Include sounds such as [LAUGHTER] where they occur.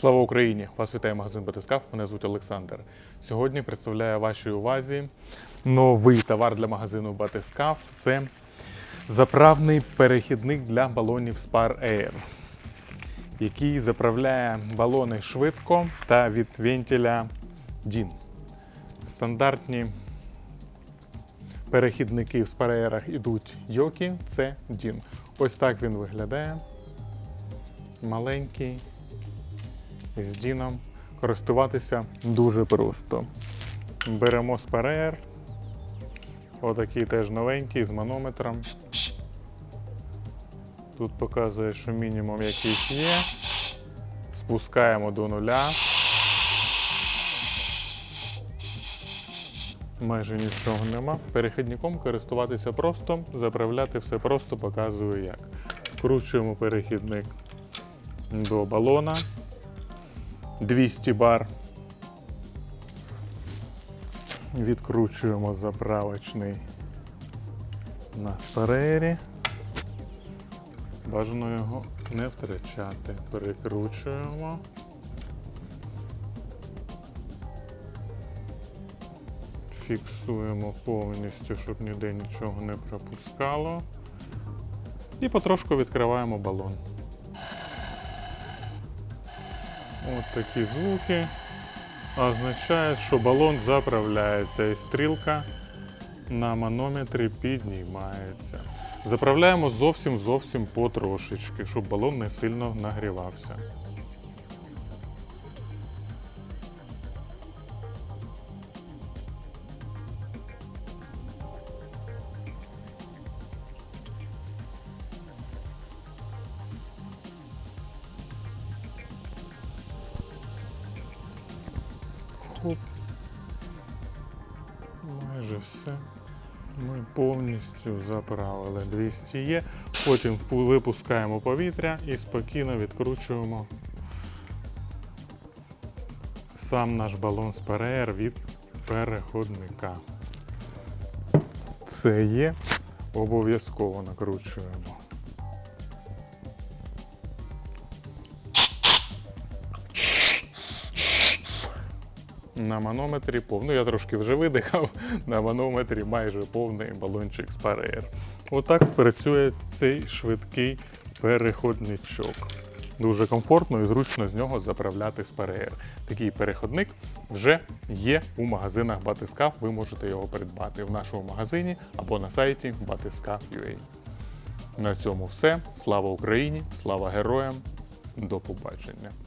Слава Україні! Вас вітає магазин Батискав. Мене звуть Олександр. Сьогодні представляю вашій увазі новий товар для магазину Батискав. Це заправний перехідник для балонів Spar Air, який заправляє балони швидко та від вентиля DIN. Стандартні перехідники в спареєрах ідуть Йокі, це DIN. Ось так він виглядає. Маленький з Діном користуватися дуже просто. Беремо спареєр. Отакий теж новенький з манометром. Тут показує, що мінімум якийсь є. Спускаємо до нуля. Майже нічого нема. Перехідником користуватися просто, заправляти все просто показую як. Вкручуємо перехідник до балона. 200 бар. Відкручуємо заправочний на спарері. Бажано його не втрачати. Перекручуємо. Фіксуємо повністю, щоб ніде нічого не пропускало. І потрошку відкриваємо балон. От такі звуки означають, що балон заправляється і стрілка на манометрі піднімається. Заправляємо зовсім зовсім потрошечки, щоб балон не сильно нагрівався. Хоп. Майже все. Ми повністю заправили 200 є. Потім випускаємо повітря і спокійно відкручуємо сам наш балон з ПРР від переходника. Це є. Обов'язково накручуємо. На манометрі повний. Ну, я трошки вже видихав. [LAUGHS] На манометрі майже повний балончик з пареєр. Отак працює цей швидкий переходничок. Дуже комфортно і зручно з нього заправляти спареєр. Такий переходник вже є у магазинах Батискав. Ви можете його придбати в нашому магазині або на сайті batiskav.ua. На цьому все. Слава Україні! Слава героям! До побачення!